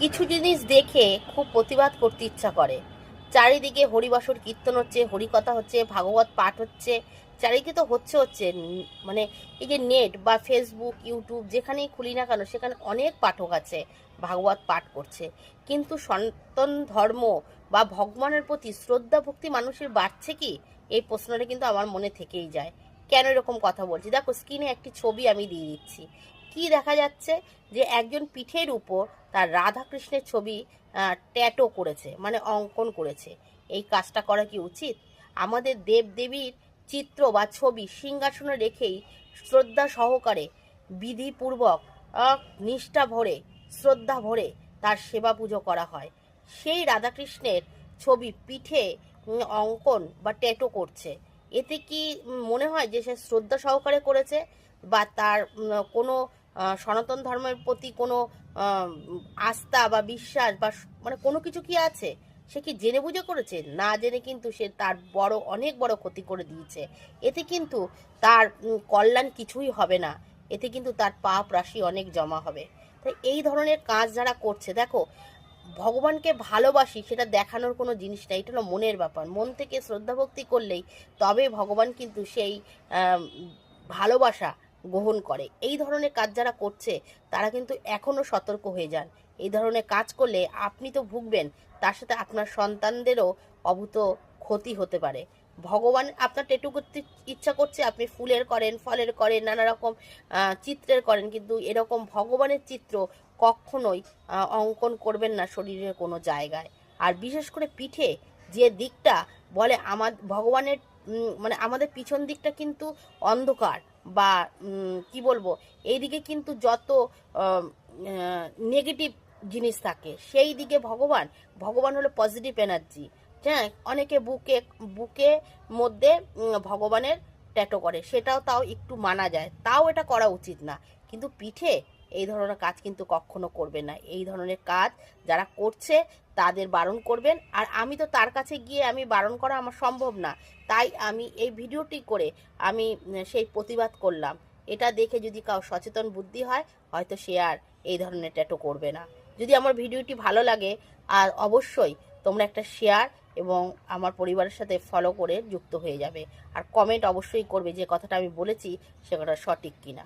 কিছু জিনিস দেখে খুব প্রতিবাদ করতে ইচ্ছা করে। চারিদিকে হরিবাসর কীর্তন হচ্ছে, হরিকথা হচ্ছে, ভাগবত পাঠ হচ্ছে, চারিদিকে তো হচ্ছে হচ্ছে মানে এই যে নেট বা ফেসবুক ইউটিউব যেখানেই খুলি না কেন, সেখানে অনেক পাঠক আছে, ভাগবত পাঠ করছে। কিন্তু সনাতন ধর্ম বা ভগবানের প্রতি শ্রদ্ধা ভক্তি মানুষের বাড়ছে কি? এই প্রশ্নটা কিন্তু আমার মনে থেকেই যায়। কেন এরকম কথা বলছি? দেখো, স্ক্রিনে একটি ছবি আমি দিয়ে দিচ্ছি। কি দেখা যাচ্ছে? যে একজন পিঠের উপর তার রাধা কৃষ্ণের ছবি ট্যাটো করেছে মানে অঙ্কন করেছে। এই কাজটা করা কি উচিত? আমাদের দেব দেবীর চিত্র বা ছবি সিংহাসনে রেখেই শ্রদ্ধা সহকারে, বিধিপূর্বক নিষ্ঠা ভরে, শ্রদ্ধা ভরে তার সেবা পুজো করা হয়। সেই রাধাকৃষ্ণের ছবি পিঠে অঙ্কন বা ট্যাটো করছে। এতে কি মনে হয় যে সে শ্রদ্ধা সহকারে করেছে বা তার কোনো সনাতন ধর্মের প্রতি কোনো আস্থা বা বিশ্বাস বা মানে কোনো কিছু কি আছে? সে কি জেনে বুঝে করেছে? না জেনে কিন্তু সে তার বড়, অনেক বড় ক্ষতি করে দিয়েছে। এতে কিন্তু তার কল্যাণ কিছুই হবে না। এতে কিন্তু তার পাপ রাশি অনেক জমা হবে। তাই এই ধরনের কাজ যারা করছে, দেখো, ভগবানকে ভালোবাসি সেটা দেখানোর কোনো জিনিস না এটা হলো মনের ব্যাপার। মন থেকে শ্রদ্ধা ভক্তি করলেই তবে ভগবান কিন্তু সেই ভালোবাসা গ্রহণ করে। এই ধরনের কাজ যারা করছে, তারা কিন্তু এখনও সতর্ক হয়ে যান। এই ধরনের কাজ করলে আপনি তো ভুগবেন, তার সাথে আপনার সন্তানদেরও অভূত ক্ষতি হতে পারে। ভগবান আপনার টেটু করতে ইচ্ছা করছে, আপনি ফুলের করেন, ফলের করেন, নানা রকম চিত্রের করেন, কিন্তু এরকম ভগবানের চিত্র কখনোই অঙ্কন করবেন না শরীরের কোনো জায়গায়। আর বিশেষ করে পিঠে যে দিকটা বলে আমার ভগবানের মানে আমাদের পিছন দিকটা কিন্তু অন্ধকার। বা কি বলব, এইদিকে কিন্তু যত নেগেটিভ জিনিস থাকে সেই দিকে ভগবান ভগবান হলো পজিটিভ এনার্জি হ্যাঁ? অনেকে বুকে বুকে মধ্যে ভগবানের ট্যাটো করে, সেটাও তাও একটু মানা যায়, তাও এটা করা উচিত না। কিন্তু পিঠে এই ধরনের কাজ কিন্তু কখনো করবে না। এই ধরনের কাজ যারা করছে, তাদের বারণ করবেন। আর আমি তো তার কাছে গিয়ে আমি বারণ করা আমার সম্ভব না। তাই আমি এই ভিডিওটি করে আমি সেই প্রতিবাদ করলাম। এটা দেখে যদি কাউ সচেতন বুদ্ধি হয়, হয়তো সে আর এই ধরনের ট্যাটো করবে না। যদি আমার ভিডিওটি ভালো লাগে, আর অবশ্যই তোমরা একটা শেয়ার এবং আমার পরিবারের সাথে ফলো করে যুক্ত হয়ে যাবে। আর কমেন্ট অবশ্যই করবে যে কথাটা আমি বলেছি সেটা সঠিক কিনা।